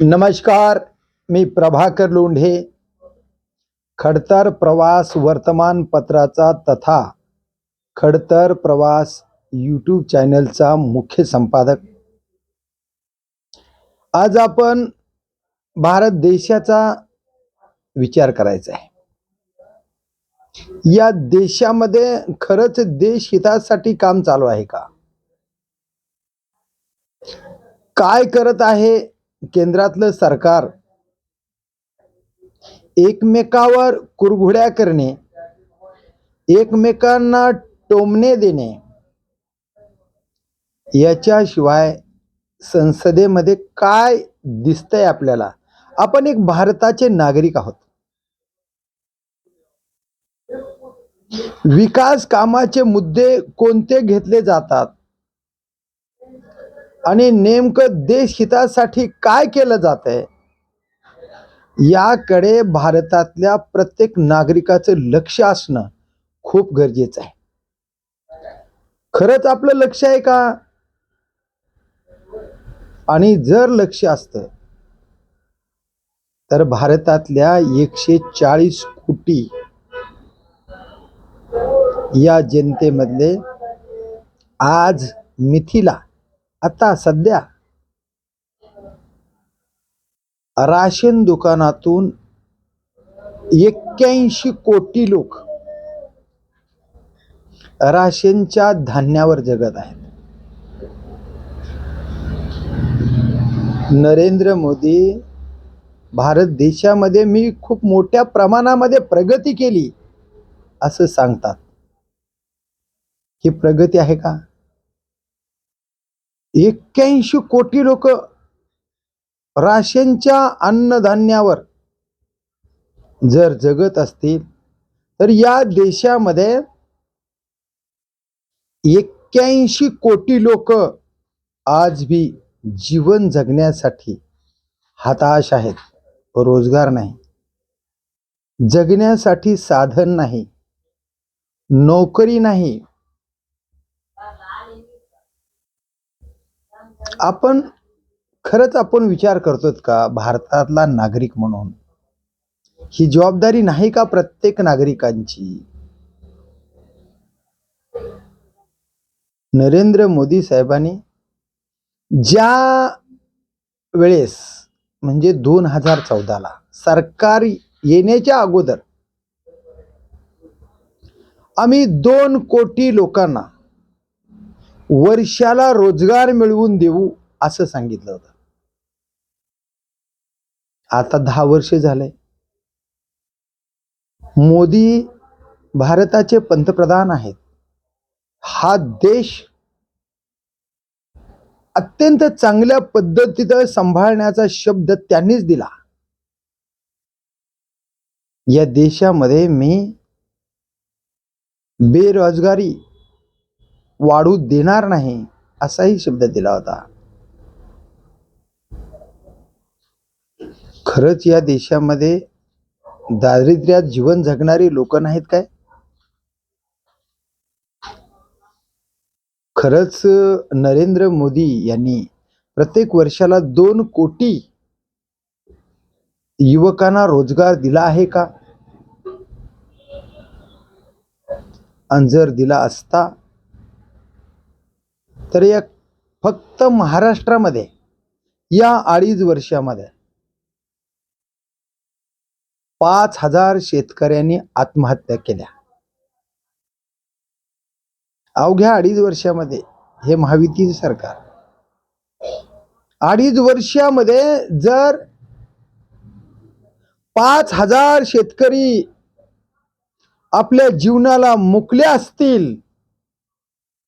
नमस्कार मी प्रभाकर लोंढे खडतर प्रवास वर्तमानपत्राचा तथा खडतर प्रवास यूट्यूब चॅनलचा मुख्य संपादक. आज आपण भारत देशाचा विचार करायचा आहे. या देशामध्ये खरंच देश हितासाठी काम चालू आहे का? काय करत आहे केंद्रातलं सरकार? एकमेकावर कुरघुड्या करणे एकमेकांना टोमणे देणे याच्याशिवाय संसदेमध्ये काय दिसतंय आपल्याला? आपण एक भारताचे नागरिक आहोत. विकास कामाचे मुद्दे कोणते घेतले जातात? आणि नेमकं देश हितासाठी काय केलं जात आहे? याकडे भारतातल्या प्रत्येक नागरिकाचं लक्ष असणं खूप गरजेचं आहे. खरंच आपलं लक्ष आहे का? आणि जर लक्ष असतं तर भारतातल्या एकशे चाळीस कोटी या जनतेमधले आज मिथिला आता सध्या राशन दुकानातून एक्क्याऐंशी कोटी लोक राशनच्या धान्यावर जगत आहेत. नरेंद्र मोदी भारत देशामध्ये मी खूप मोठ्या प्रमाणामध्ये प्रगती केली असं सांगतात. ही प्रगती आहे का? एक्क्याऐंशी कोटी लोक राशनच्या अन्नधान्यावर जर जगत असतील तर या देशामध्ये एक्क्याऐंशी कोटी लोक आज भी जीवन जगण्यासाठी हताश आहेत रोजगार नाही जगण्यासाठी साधन नाही नोकरी नाही आपण खरंच आपण विचार करतो का भारतातला नागरिक म्हणून? ही जबाबदारी नाही का प्रत्येक नागरिकांची? नरेंद्र मोदी साहेबांनी ज्या वेळेस म्हणजे दोन हजार चौदाला सरकार येण्याच्या अगोदर आम्ही दोन कोटी लोकांना वर्षाला रोजगार मिळवून देऊ असं सांगितलं होतं. आता दहा वर्ष झाले मोदी भारताचे पंतप्रधान आहेत. हा देश अत्यंत चांगल्या पद्धतीनं सांभाळण्याचा शब्द त्यांनीच दिला. या देशामध्ये मी बेरोजगारी वाढू देणार नाही असाही शब्द दिला होता. खरंच या देशामध्ये दारिद्र्यात जीवन जगणारी लोक नाहीत काय? खरंच नरेंद्र मोदी यांनी प्रत्येक वर्षाला दोन कोटी युवकांना रोजगार दिला आहे का? आणि जर दिला असता तर या फक्त महाराष्ट्रामध्ये या अडीच वर्षामध्ये पाच हजार शेतकऱ्यांनी आत्महत्या केल्या. अवघ्या अडीच वर्षामध्ये हे महाविती सरकार. अडीच वर्षामध्ये जर पाच हजार शेतकरी आपल्या जीवनाला मुकले असतील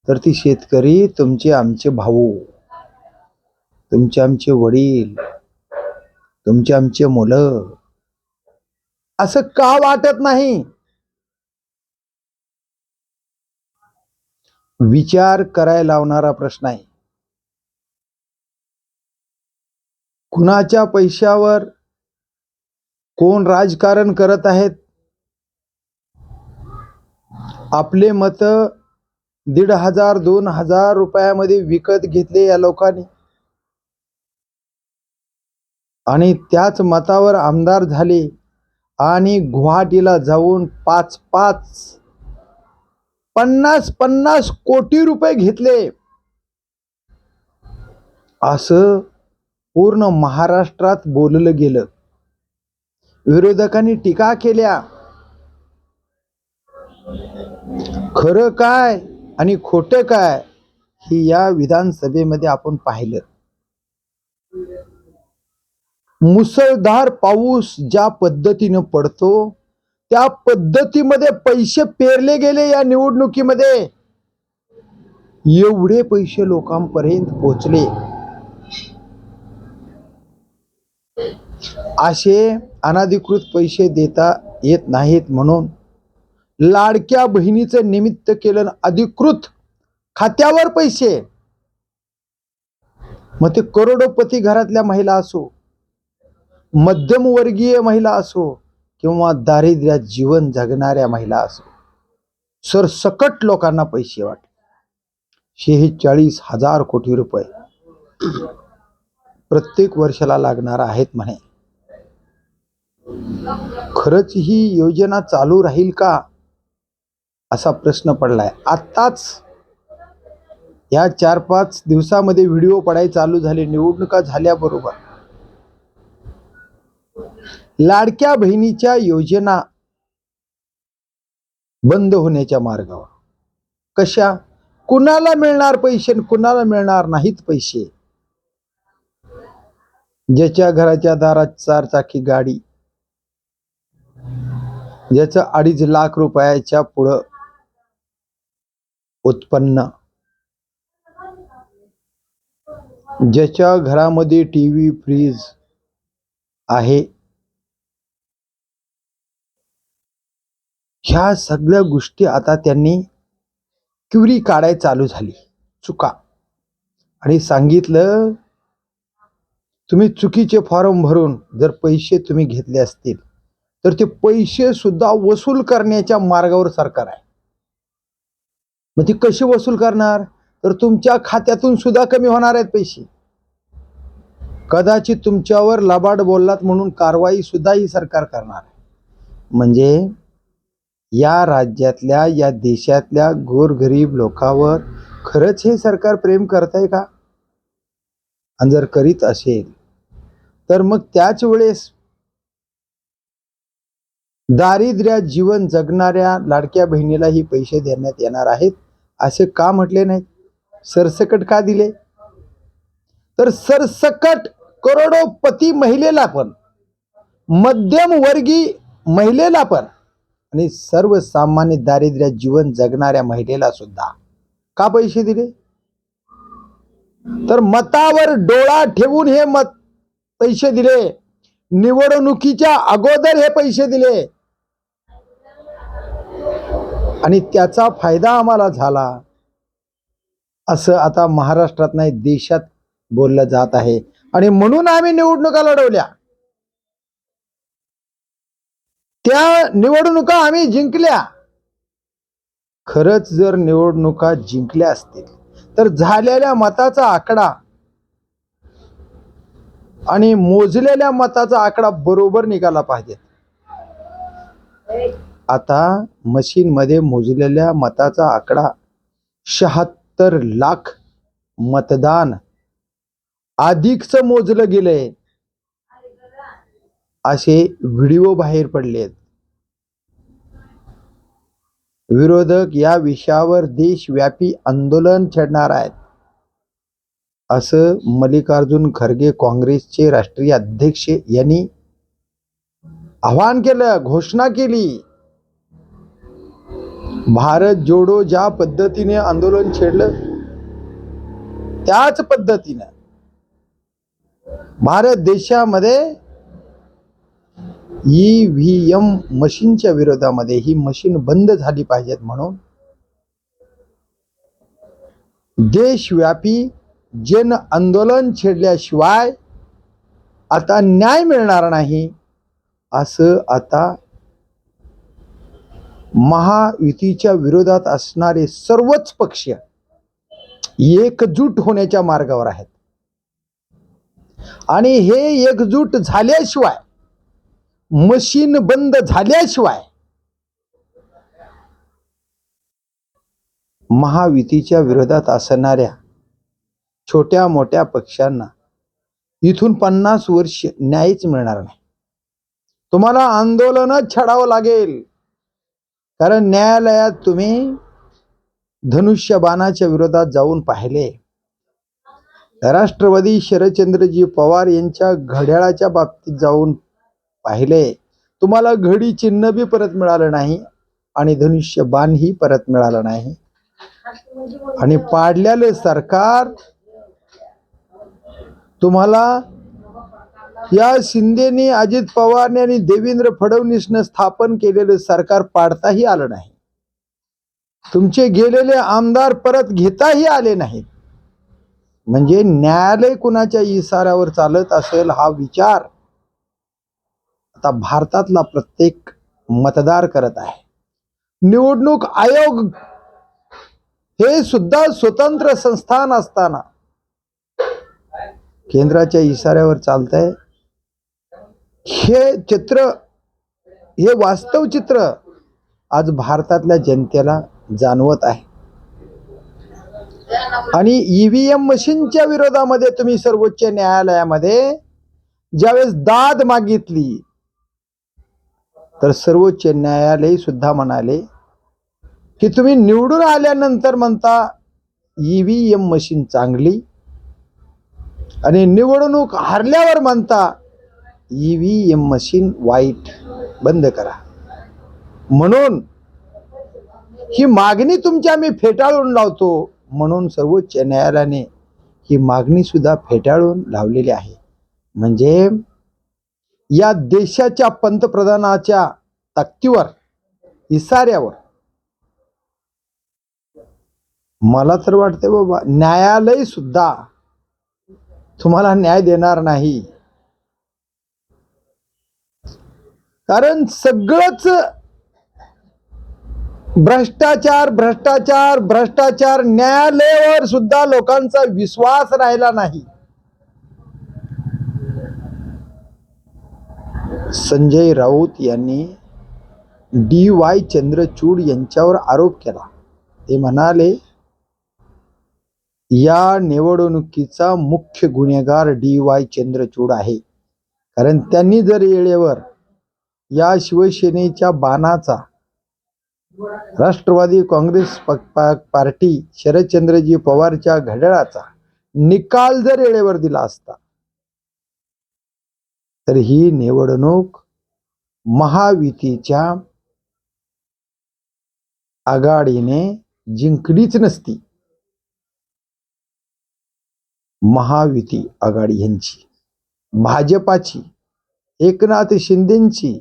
तर ती शेतकरी तुमचे आमचे भाऊ तुमचे आमचे वडील तुमचे आमचे मुलं असं का वाटत नाही? विचार करायला लावणारा प्रश्न आहे. कुणाच्या पैशावर कोण राजकारण करत आहेत? आपले मत दीड हजार दोन हजार रुपयामध्ये विकत घेतले या लोकांनी. आणि त्याच मतावर आमदार झाले आणि गुवाहाटीला जाऊन पाच पाच पन्नास पन्नास कोटी रुपये घेतले. असं पूर्ण महाराष्ट्रात बोललं गेलं. विरोधकांनी टीका केल्या. खरं काय? आणि खोटं काय ही या विधानसभेमध्ये आपण पाहिलं. मुसळधार पाऊस ज्या पद्धतीनं पडतो त्या पद्धतीमध्ये पैसे पेरले गेले या निवडणुकीमध्ये. एवढे पैसे लोकांपर्यंत पोचले असे अनाधिकृत पैसे देता येत नाहीत म्हणून लाडक्या बहिणीचं निमित्त केलं अधिकृत खात्यावर पैसे. मग ते करोडोपती घरातल्या महिला असो मध्यमवर्गीय महिला असो किंवा दारिद्र्यात जीवन जगणाऱ्या महिला असो सरसकट लोकांना पैसे वाटले शेहेचाळीस हजार कोटी रुपये. प्रत्येक वर्षाला लागणार आहेत म्हणे. खरंच ही योजना चालू राहील का? असा प्रश्न पडलाय. आत्ताच या चार पाच दिवसामध्ये व्हिडिओ पडाय चालू झाले निवडणुका झाल्याबरोबर. लाडक्या बहिणीच्या योजना बंद होण्याच्या मार्गावर. कशा? कुणाला मिळणार पैसे आणि कुणाला मिळणार नाहीत पैसे? ज्याच्या घराच्या दारात चार चाकी गाडी ज्याचं अडीच लाख रुपयाच्या पुढं उत्पन्न. ज्याच्या घरामध्ये टी व्ही फ्रीज आहे. ह्या सगळ्या गोष्टी आता त्यांनी क्युरी काढाय चालू झाली. चुका. आणि सांगितलं तुम्ही चुकीचे फॉर्म भरून जर पैसे तुम्ही घेतले असतील तर ते पैसे सुद्धा वसूल करण्याच्या मार्गावर सरकार आहे. मग ती कशी वसूल करणार? तर तुमच्या खात्यातून सुद्धा कमी होणार आहेत पैसे. कदाचित तुमच्यावर लबाड बोललात म्हणून कारवाई सुद्धा ही सरकार करणार म्हणजे या राज्यातल्या या देशातल्या गोरगरीब लोकांवर खरंच हे सरकार प्रेम करत आहे का? आणि जर करीत असेल तर मग त्याच वेळेस दारिद्र्यात जीवन जगणाऱ्या लाडक्या बहिणीलाही पैसे देण्यात येणार आहेत. असे का म्हटले नाही? सरसकट का दिले? तर सरसकट करोडोपती महिलेला पण मध्यमवर्गीय महिलेला पण आणि सर्वसामान्य दारिद्र्यात जीवन जगणाऱ्या महिलेला सुद्धा. का पैसे दिले? तर मतावर डोळा ठेवून हे मत पैसे दिले. निवडणुकीच्या अगोदर हे पैसे दिले. आणि त्याचा फायदा आम्हाला झाला. असं आता महाराष्ट्रात नाही देशात बोललं जात आहे. आणि म्हणून आम्ही निवडणुका लढवल्या. त्या निवडणुका आम्ही जिंकल्या. खरंच जर निवडणुका जिंकल्या असतील तर झालेल्या मताचा आकडा आणि मोजलेल्या मताचा आकडा बरोबर निघाला पाहिजे. आता मशीनमध्ये मोजलेल्या मताचा आकडा शहात्तर लाख मतदान अधिकच मोजलं गेलंय. असे व्हिडिओ बाहेर पडलेत. विरोधक या विषयावर देशव्यापी आंदोलन छेडणार आहेत. असं मल्लिकार्जुन खरगे काँग्रेसचे राष्ट्रीय अध्यक्ष यांनी आवाहन केलं घोषणा केली. भारत जोडो ज्या पद्धतीने आंदोलन छेडलं त्याच पद्धतीनं भारत देशामध्ये ई व्ही एम मशीनच्या विरोधामध्ये ही मशीन बंद झाली पाहिजेत म्हणून देशव्यापी जन आंदोलन छेडल्याशिवाय आता न्याय मिळणार नाही असं आता महायुतीच्या विरोधात असणारे सर्वच पक्ष एकजूट होण्याच्या मार्गावर आहेत. आणि हे एकजूट झाल्याशिवाय मशीन बंद झाल्याशिवाय महायुतीच्या विरोधात असणाऱ्या छोट्या मोठ्या पक्षांना इथून पन्नास वर्ष न्यायच मिळणार नाही. तुम्हाला आंदोलनच छाडावं लागेल. कारण न्यायालयात तुम्ही धनुष्यबाणाच्या विरोधात जाऊन पाहिले. राष्ट्रवादी शरदचंद्रजी पवार यांच्या घड्याळाच्या बाबतीत जाऊन पाहिले. तुम्हाला घडी चिन्ह बी परत मिळालं नाही आणि धनुष्य बाणही परत मिळालं नाही. आणि पाडल्याले सरकार तुम्हाला या शिंदेनी अजित पवारने आणि देवेंद्र फडणवीसनं स्थापन केलेलं सरकार पाडताही आलं नाही. तुमचे गेलेले आमदार परत घेताही आले नाहीत. म्हणजे न्यायालय कुणाच्या इशाऱ्यावर चालत असेल हा विचार आता भारतातला प्रत्येक मतदार करत आहे. निवडणूक आयोग हे सुद्धा स्वतंत्र संस्थान असताना केंद्राच्या इशाऱ्यावर चालतंय. हे चित्र हे वास्तव चित्र आज भारतातल्या जनतेला जाणवत आहे. आणि ईव्हीएम मशीनच्या विरोधामध्ये तुम्ही सर्वोच्च न्यायालयामध्ये ज्यावेळेस दाद मागितली तर सर्वोच्च न्यायालय सुद्धा म्हणाले की तुम्ही निवडून आल्यानंतर म्हणता ईव्हीएम मशीन चांगली. आणि निवडणूक हारल्यावर म्हणता ई व्ही एम मशीन वाईट बंद करा. म्हणून ही मागणी तुमची आम्ही फेटाळून लावतो. म्हणून सर्वोच्च न्यायालयाने ही मागणी सुद्धा फेटाळून लावलेली आहे. म्हणजे या देशाच्या पंतप्रधानाच्या तक्तीवर इसाऱ्यावर मला तर वाटते बाबा न्यायालय सुद्धा तुम्हाला न्याय देणार नाही. कारण सगळंच भ्रष्टाचार भ्रष्टाचार भ्रष्टाचार न्यायालयावर सुद्धा लोकांचा विश्वास राहिला नाही. संजय राऊत यांनी डी वाय चंद्रचूड यांच्यावर आरोप केला. ते म्हणाले या निवडणुकीचा मुख्य गुन्हेगार डी वाय चंद्रचूड आहे. कारण त्यांनी जर येळेवर या शिवसेनेच्या बाणाचा राष्ट्रवादी काँग्रेस पार्टी शरदचंद्रजी पवारच्या घड्याळाचा निकाल जर वेळेवर दिला असता तर ही निवडणूक महायुतीच्या आघाडीने जिंकलीच नसती. महायुती आघाडी यांची भाजपाची एकनाथ शिंदेची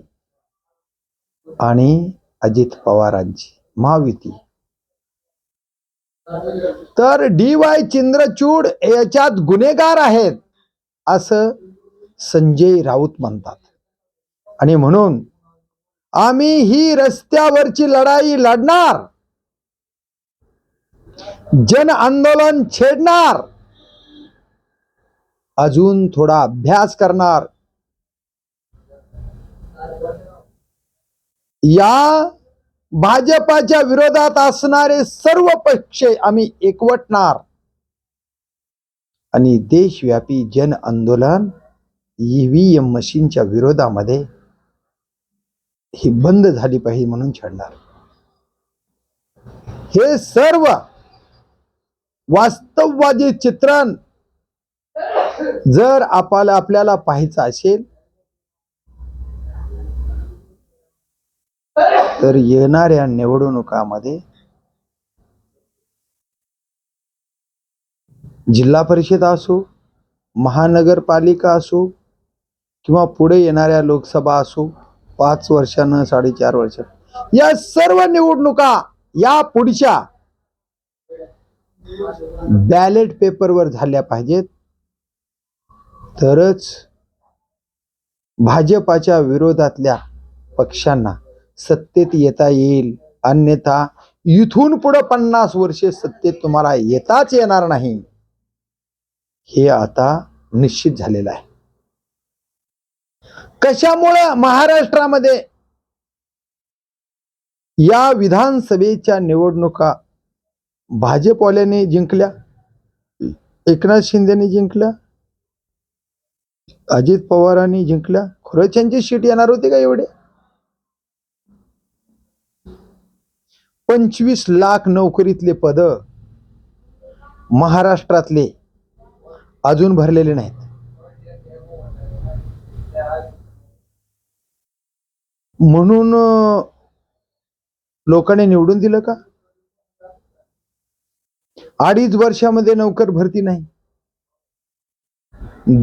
आणि अजित पवारांची महायुती. तर डी वाय चंद्रचूड याच्यात गुन्हेगार आहेत असं संजय राऊत म्हणतात. आणि म्हणून आम्ही ही रस्त्यावरची लढाई लढणार. जन आंदोलन छेडणार. अजून थोडा अभ्यास करणार. या भाजपाच्या विरोधात असणारे सर्व पक्ष आम्ही एकवटणार. आणि देशव्यापी जन आंदोलन ईव्हीएम मशीनच्या विरोधामध्ये ही बंद झाली पाहिजे म्हणून छाडणार. हे सर्व वास्तववादी चित्रण जर आपल्याला आपल्याला पाहायचं असेल तर येणाऱ्या निवडणुकामध्ये जिल्हा परिषद असो महानगरपालिका असो किंवा पुढे येणाऱ्या लोकसभा असो पाच वर्षानं साडेचार वर्ष. या सर्व निवडणुका या पुढच्या बॅलेट पेपरवर झाल्या पाहिजेत. तरच भाजपाच्या विरोधातल्या पक्षांना सत्तेत येता येईल. अन्यथा इथून पुढं पन्नास वर्षे सत्तेत तुम्हाला येताच येणार नाही. हे आता निश्चित झालेलं आहे. कशामुळे महाराष्ट्रामध्ये या विधानसभेच्या निवडणुका भाजपवाल्याने जिंकल्या एकनाथ शिंदेने जिंकल्या अजित पवारांनी जिंकल्या? खरंच यांची शीट येणार होती का एवढे? पंचवीस लाख नोकरीतले पद महाराष्ट्रातले अजून भरलेले नाहीत. म्हणून लोकांनी निवडून दिलं का? अडीच वर्षामध्ये नोकर भरती नाही.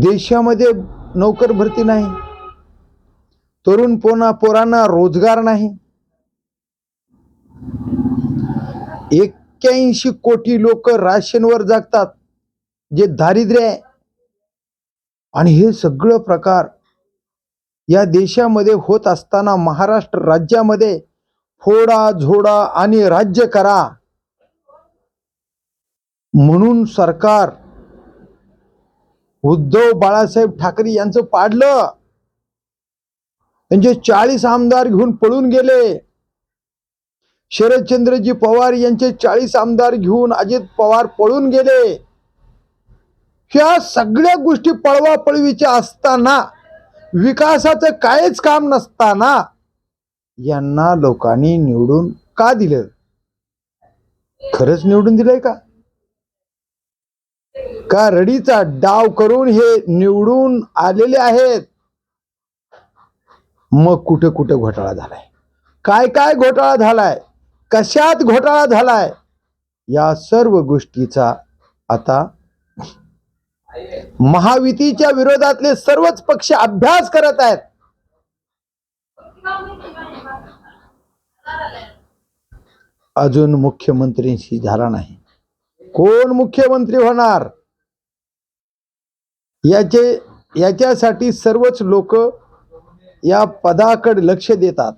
देशामध्ये नोकर भरती नाही. तरुण पोना पोरांना रोजगार नाही. एक्क्याऐंशी कोटी लोक राशनवर जगतात जे दारिद्र्य आहे. आणि हे सगळं प्रकार या देशामध्ये होत असताना महाराष्ट्र राज्यामध्ये फोडा झोडा आणि राज्य करा. म्हणून सरकार उद्धव बाळासाहेब ठाकरे यांचं पाडलं. त्यांचे चाळीस आमदार घेऊन पळून गेले. शरदचंद्रजी पवार यांचे चाळीस आमदार घेऊन अजित पवार पळून गेले. ह्या सगळ्या गोष्टी पळवापळवीच्या असताना विकासाचं काहीच काम नसताना यांना लोकांनी निवडून का दिलं? खरंच निवडून दिलंय का? का रडीचा डाव करून हे निवडून आलेले आहेत? मग कुठे कुठे घोटाळा झालाय? काय काय घोटाळा झालाय? कशात घोटाळा झालाय? या सर्व गोष्टीचा आता महायुतीच्या विरोधातले सर्वच पक्ष अभ्यास करत आहेत. अजून मुख्यमंत्र्यांशी झाला नाही. कोण मुख्यमंत्री होणार? याचे याच्यासाठी सर्वच लोक या पदाकडे लक्ष देतात.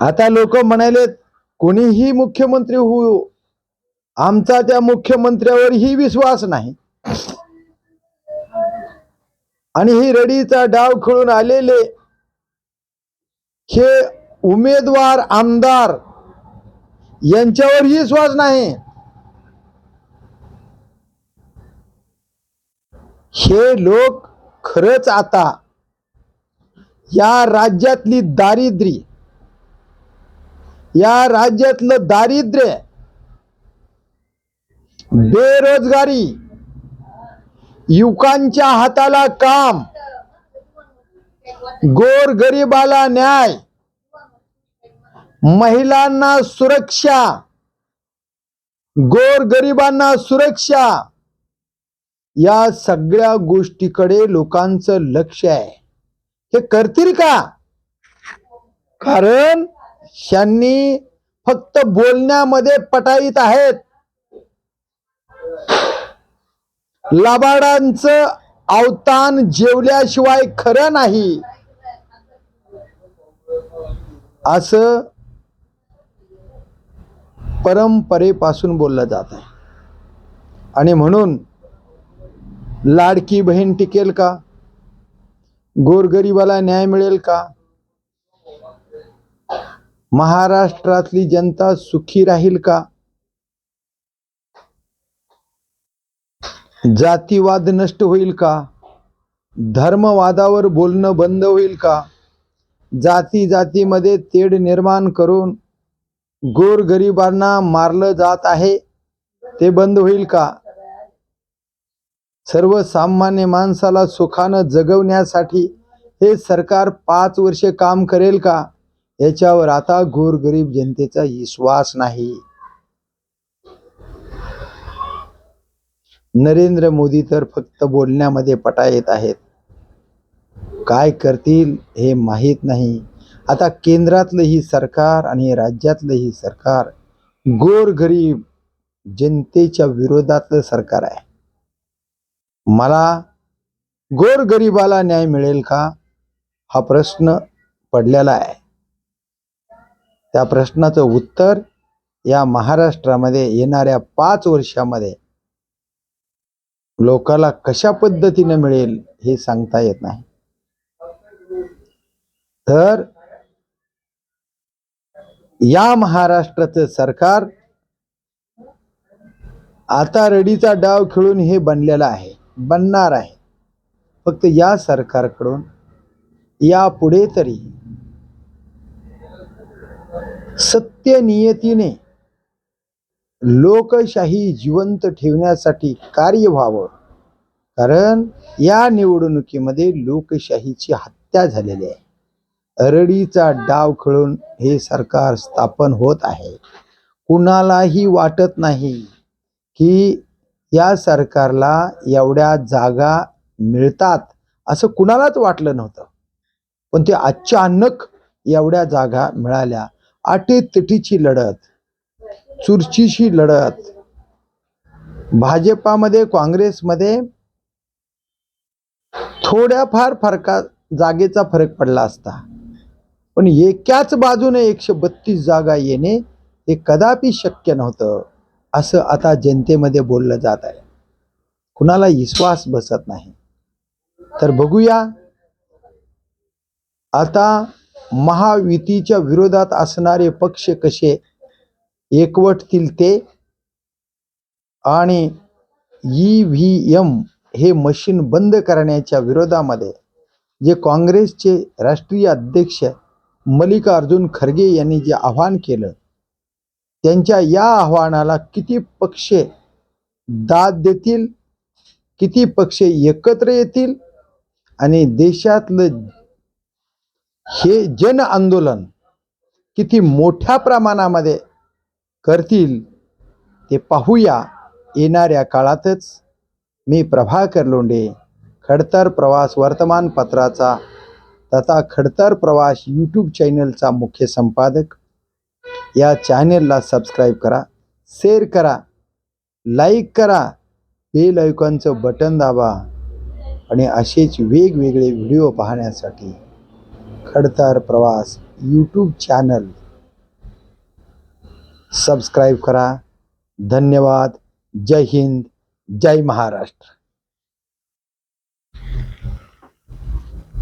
आता लोक म्हणाले कोणीही मुख्यमंत्री होऊ आमचा त्या मुख्यमंत्र्यावरही विश्वास नाही. आणि ही रडीचा डाव खेळून आलेले हे उमेदवार आमदार यांच्यावरही विश्वास नाही. हे लोक खरंच आता या राज्यातली दारिद्र्य या राज्यातलं दारिद्र्य बेरोजगारी युवकांच्या हाताला काम गोर गरिबाला न्याय महिलांना सुरक्षा गोर गरिबांना सुरक्षा या सगळ्या गोष्टीकडे लोकांचं लक्ष आहे. हे करतील का? कारण त्यांनी फक्त बोलण्यामध्ये पटाईत आहेत. लबाडांचं अवतान जेवल्याशिवाय खरं नाही. असं परंपरेपासून बोललं जात आहे. आणि म्हणून लाडकी बहीण टिकेल का? गोरगरिबाला न्याय मिळेल का? महाराष्ट्रातली जनता सुखी राहील का? जातीवाद नष्ट होईल का? धर्मवादावर बोलणं बंद होईल का? जाती जातीमध्ये तेढ निर्माण करून गोरगरिबांना मारलं जात आहे ते बंद होईल का? सर्वसामान्य माणसाला सुखानं जगवण्यासाठी हे सरकार पाच वर्षे काम करेल का? याच्यावर आता गोरगरीब जनतेचा विश्वास नाही. नरेंद्र मोदी तर फक्त बोलण्यामध्ये पटा येत आहेत. काय करतील हे माहीत नाही. आता केंद्रातलं ही सरकार आणि राज्यातलं ही सरकार गोरगरीब जनतेच्या विरोधातलं सरकार आहे. मला गोरगरिबाला न्याय मिळेल का? हा प्रश्न पडलेला आहे. त्या प्रश्नाचं उत्तर या महाराष्ट्रामध्ये येणाऱ्या पाच वर्षामध्ये लोकाला कशा पद्धतीनं मिळेल हे सांगता येत नाही. तर या महाराष्ट्राचं सरकार आता रडीचा डाव खेळून हे बनलेलं आहे बनणार आहे. फक्त या सरकारकडून यापुढे तरी सत्य नियतीने लोकशाही जिवंत ठेवण्यासाठी कार्य व्हावं. कारण या निवडणुकीमध्ये लोकशाहीची हत्या झालेली आहे. अरडीचा डाव खेळून हे सरकार स्थापन होत आहे. कुणालाही वाटत नाही की या सरकारला एवढ्या जागा मिळतात असं कुणालाच वाटलं नव्हतं. पण ते अचानक एवढ्या जागा मिळाल्या. आटेतटीची लढत चुरशीची लढत. भाजपामध्ये काँग्रेसमध्ये थोड्याफार फरका जागेचा फरक पडला असता. पण एकाच बाजूने एकशे बत्तीस जागा येणे हे कदापि शक्य नव्हतं असं आता जनतेमध्ये बोललं जात आहे. कुणाला विश्वास बसत नाही. तर बघूया. आता महायुतीच्या विरोधात असणारे पक्ष कसे? एकवटतील ते आणि ई व्ही एम हे मशीन बंद करण्याच्या विरोधामध्ये जे काँग्रेसचे राष्ट्रीय अध्यक्ष मल्लिकार्जुन खरगे यांनी जे आव्हान केलं त्यांच्या या आव्हानाला किती पक्ष दाद देतील किती पक्ष एकत्र येतील आणि देशातलं हे जन आंदोलन किती मोठ्या प्रमाणामध्ये करतील ते पाहूया. येणाऱ्या काळातच मी प्रभाकर लोंढे खडतर प्रवास वर्तमानपत्राचा तथा खडतर प्रवास यूट्यूब चॅनलचा मुख्य संपादक. या चॅनलला सबस्क्राईब करा शेअर करा लाईक करा बेल ऐकॉनचं बटन दाबा आणि असेच वेगवेगळे व्हिडिओ पाहण्यासाठी. खडतर प्रवास यूट्यूब चॅनल सबस्क्राईब करा. धन्यवाद. जय हिंद. जय महाराष्ट्र.